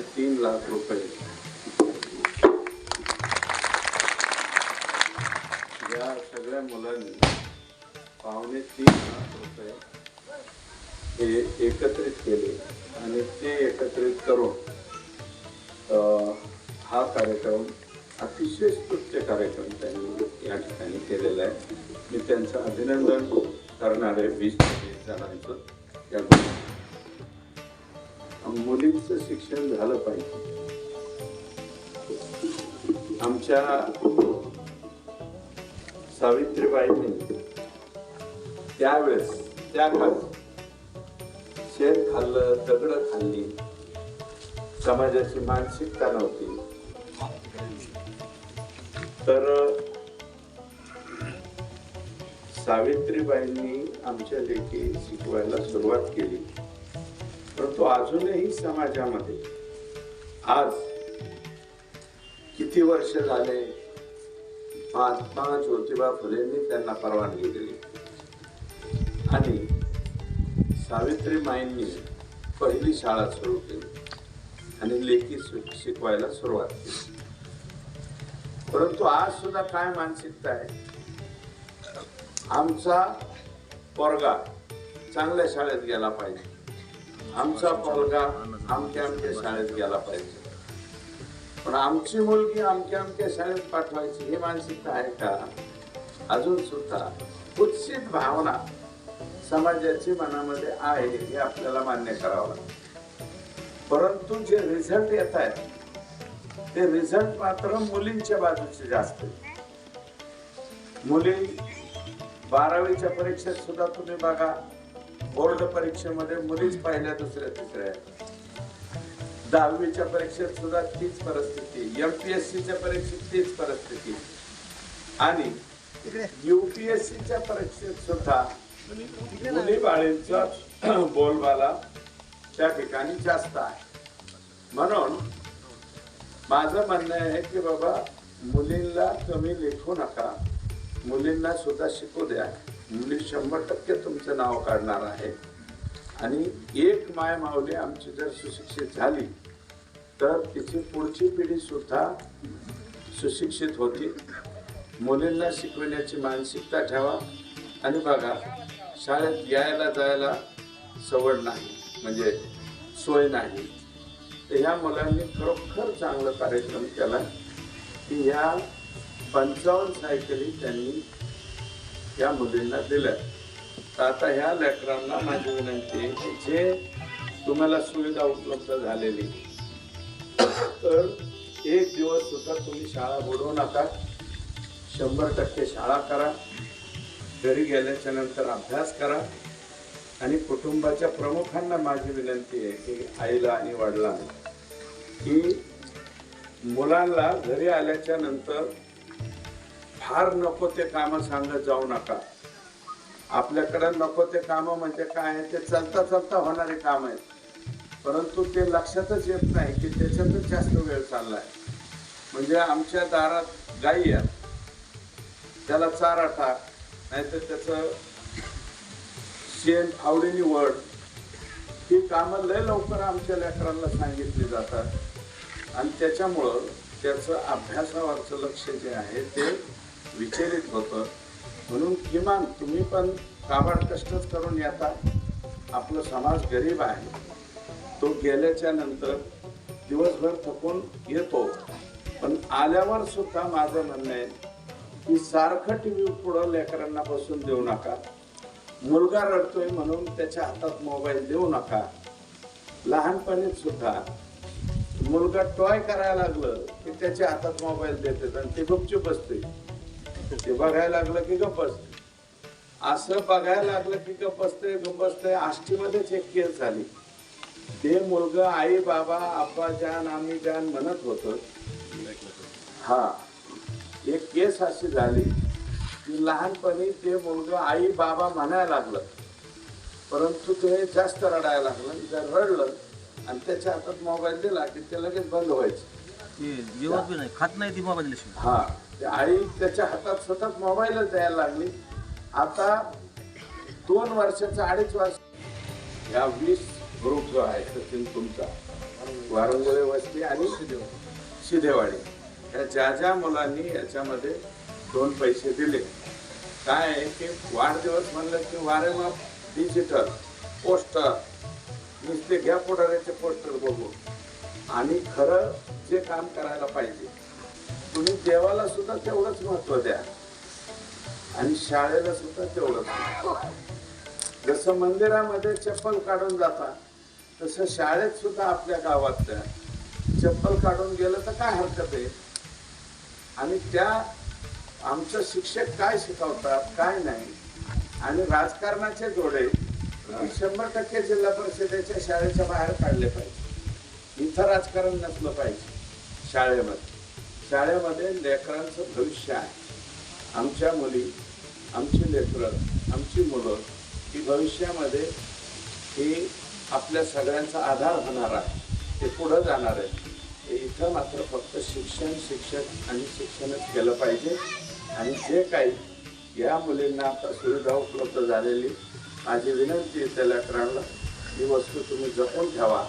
पावणे तीन लाख रुपये. या सगळ्या मुलांनी पावणे तीन लाख रुपये हे एकत्रित केले आणि ते एकत्रित करून हा कार्यक्रम अतिशय स्तुत्य कार्यक्रम त्यांनी या ठिकाणी केलेला आहे. मी त्यांचं अभिनंदन करणारे वीस वीस जणांचं. या गोष्टी मुलींचं शिक्षण झालं पाहिजे. आमच्या सावित्रीबाईंनी त्यावेळेस त्या काळी शेण खाल्लं दगड खाल्ली. समाजाची मानसिकता नव्हती. तर सावित्रीबाईंनी आमच्या लेखी शिकवायला सुरुवात केली. परंतु अजूनही समाजामध्ये. आज किती वर्ष झाले? महात्मा ज्योतिबा फुलेंनी त्यांना परवानगी दिली. आणि सावित्री माईंनी पहिली शाळा सुरू केली आणि लेखी शिकवायला सुरुवात केली. परंतु आज सुद्धा काय मानसिकता आहे? आमचा पोरगा चांगल्या शाळेत गेला पाहिजे. आमचा पोरगा आमच्या अमक्या शाळेत गेला पाहिजे. पण आमची मुलगी आमच्या आमच्या शाळेत पाठवायची ही मानसिकता आहे का? अजून सुद्धा कुत्सित भावना समाजाची मनामध्ये आहे हे आपल्याला मान्य करावं लागतं. परंतु जे रिझल्ट येत आहेत ते रिझल्ट मात्र मुलींच्या बाजूचे जास्त मुली बारावीच्या परीक्षेत सुद्धा तुम्ही बघा बोर्ड परीक्षेमध्ये मुलीच पहिल्या दुसऱ्या तिसऱ्या. दहावीच्या परीक्षेत सुद्धा तीच परिस्थिती. एमपीएससीच्या परीक्षेत तीच परिस्थिती. आणि युपीएससीच्या परीक्षेत सुद्धा मुली बाळींचा बोलबाला त्या ठिकाणी जास्त आहे. म्हणून माझं म्हणणं आहे की बाबा मुलींना कमी लेखू नका. मुलींना सुद्धा शिकू द्या. मुली शंभर टक्के तुमचं नाव काढणार आहे. आणि एक माय माऊली आमची जर सुशिक्षित झाली तर तिची पुढची पिढी सुद्धा सुशिक्षित होती. मुलींना शिकविण्याची मानसिकता ठेवा. आणि बघा शाळेत यायला जायला सवड नाही म्हणजे सोय नाही. तर ह्या मुलांनी खरोखर चांगला कार्यक्रम केला. की ह्या पंचावन्न सायकली त्यांनी या मुलींना दिल्या तर आता ह्या लेकरांना माझी विनंती आहे की जे तुम्हाला सुविधा उपलब्ध झालेली तर एक दिवस सुद्धा तुम्ही शाळा बुडवू नका. शंभर टक्के शाळा करा. घरी गेल्याच्यानंतर अभ्यास करा. आणि कुटुंबाच्या प्रमुखांना माझी विनंती आहे की आईला आणि वडिलांना की मुलांना घरी आल्याच्यानंतर फार नको ते कामं सांगत जाऊ नका. आपल्याकडं नको ते कामं म्हणजे काय? आहे ते चालता चालता होणारे काम आहेत. परंतु ते लक्षातच येत नाही की त्याच्यातच जास्त वेळ चालला आहे म्हणजे आमच्या दारात गाई आहेत. त्याला चारा टाक नाहीतर त्याचं शेण आवडीनी वड ही कामं लय लवकर आमच्या लेकरांना सांगितली जातात. आणि त्याच्यामुळं त्याचं अभ्यासावरचं लक्ष जे आहे ते विचलित होतं. म्हणून किमान तुम्ही पण काबाड कष्टच करून येता. आपला समाज गरीब आहे. तो गेल्याच्यानंतर दिवसभर थकून येतो. पण आल्यावर सुद्धा माझं म्हणणं आहे की सारखं टी व्ही पुढं लेकरांना बसून देऊ नका. मुलगा रडतोय म्हणून त्याच्या हातात मोबाईल देऊ नका. लहानपणीच सुद्धा. मुलगा टॉय करायला लागलं की त्याच्या हातात मोबाईल देते आणि ते गुपचूप बसते ते बघायला लागलं की गप्प बसते. असं बघायला लागलं की गप्प बसते आष्टीमध्येच एक केस झाली. ते मुलगा आई बाबा आप्पा जान आम्ही जान म्हणत होत. हा. एक केस अशी झाली की लहानपणी ते मुलगा आई बाबा म्हणायला लागलं. परंतु ते जास्त रडायला लागलं. जर रडलं आणि त्याच्या हातात मोबाईल दिला की ते लगेच बंद व्हायचं. खात नाही ती मोबाईल हा. आई त्याच्या हातात सतत मोबाईलच द्यायला लागली. आता दोन वर्षाचा अडीच वर्ष या वीस ग्रुप जो आहे सचिन तुमचा वारंगोळे वस्ती आणि शिधेवाडी या ज्या ज्या मुलांनी याच्यामध्ये दोन पैसे दिले. काय आहे की वाढदिवस म्हणलं की वारंवार डिजिटल पोस्टर नुसते घ्या पुढाऱ्याचे पोस्टर बघू आणि खरं जे काम करायला पाहिजे तुम्ही देवाला सुद्धा तेवढंच महत्त्व द्या. आणि शाळेला सुद्धा तेवढंच जसं मंदिरामध्ये चप्पल काढून जाता तसं शाळेत सुद्धा आपल्या गावातल्या चप्पल काढून गेलं तर काय हरकत आहे? आणि त्या आमचं शिक्षक काय शिकवतात काय नाही आणि राजकारणाचे जोडे शंभर टक्के जिल्हा परिषदेच्या शाळेच्या बाहेर काढले पाहिजे. इथं राजकारण नसलं पाहिजे शाळेमध्ये. शाळेमध्ये लेकरांचं भविष्य आहे. आमच्या मुली आमची लेकरं आमची मुलं ही भविष्यामध्ये ही आपल्या सगळ्यांचा आधार होणार आहे. ते पुढं जाणार आहे इथं मात्र फक्त शिक्षण शिक्षक आणि शिक्षणच केलं पाहिजे. आणि जे काही या मुलींना आता सुविधा उपलब्ध झालेली माझी विनंती आहे त्या लेकरांना ही वस्तू तुम्ही जपून ठेवा.